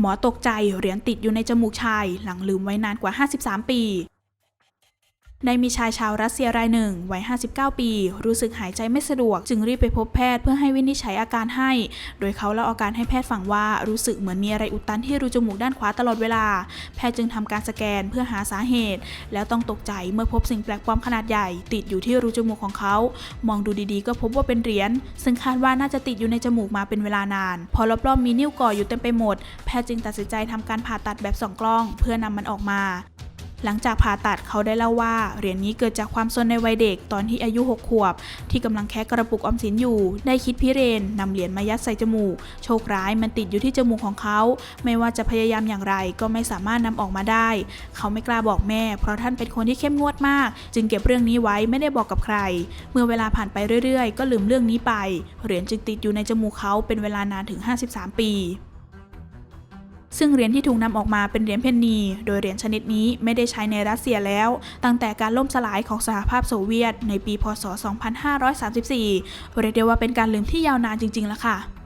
หมอตกใจเหรียญติดอยู่ในจมูกชาย หลังลืมไว้นานกว่า 53 ปี ได้มีชายชาวรัสเซียรายหนึ่งวัย 59 ปี รู้สึกหายใจไม่สะดวก จึงรีบไปพบแพทย์เพื่อให้วินิจฉัยอาการให้ โดยเขาเล่าอาการให้แพทย์ฟังว่ารู้สึกเหมือนมีอะไรอุดตันที่รูจมูกด้านขวาตลอดเวลา แพทย์จึงทำการสแกนเพื่อหาสาเหตุ แล้วต้องตกใจเมื่อพบสิ่งแปลกปลอมขนาดใหญ่ ติดอยู่ที่รูจมูกของเขา มองดูดีๆ ก็พบว่าเป็นเหรียญซึ่งคาดว่าน่าจะติดอยู่ในจมูกมาเป็นเวลานาน พอรอบๆมีนิ้วก่ออยู่เต็มไปหมด แพทย์จึงตัดสินใจทำการผ่าตัดแบบส่องกล้อง เพื่อนำมันออกมา หลังจากผ่าตัดเขาได้เล่าว่าเหรียญนี้เกิดจากความซนในวัยเด็กตอนที่อายุ 6 ขวบ ที่กำลังแคะกระปุกออมสินอยู่ ได้คิดพิเรนนำเหรียญมายัดใส่จมูก โชคร้ายมันติดอยู่ที่จมูกของเขา ไม่ว่าจะพยายามอย่างไรก็ไม่สามารถนำออกมาได้ เขาไม่กล้าบอกแม่ เพราะท่านเป็นคนที่เข้มงวดมาก จึงเก็บเรื่องนี้ไว้ไม่ได้บอกกับใคร เมื่อเวลาผ่านไปเรื่อยๆ ก็ลืมเรื่องนี้ไป เหรียญจึงติดอยู่ในจมูกเขาเป็นเวลานานถึง 53 ปี ซึ่งเหรียญที่ถูกนำออกมาเป็นเหรียญเพนนี โดยเหรียญชนิดนี้ไม่ได้ใช้ในรัสเซียแล้ว ตั้งแต่การล่มสลายของสหภาพโซเวียตในปี พศ 2534 เรียกได้ว่าเป็นการลืมที่ยาวนานจริงๆแล้วค่ะ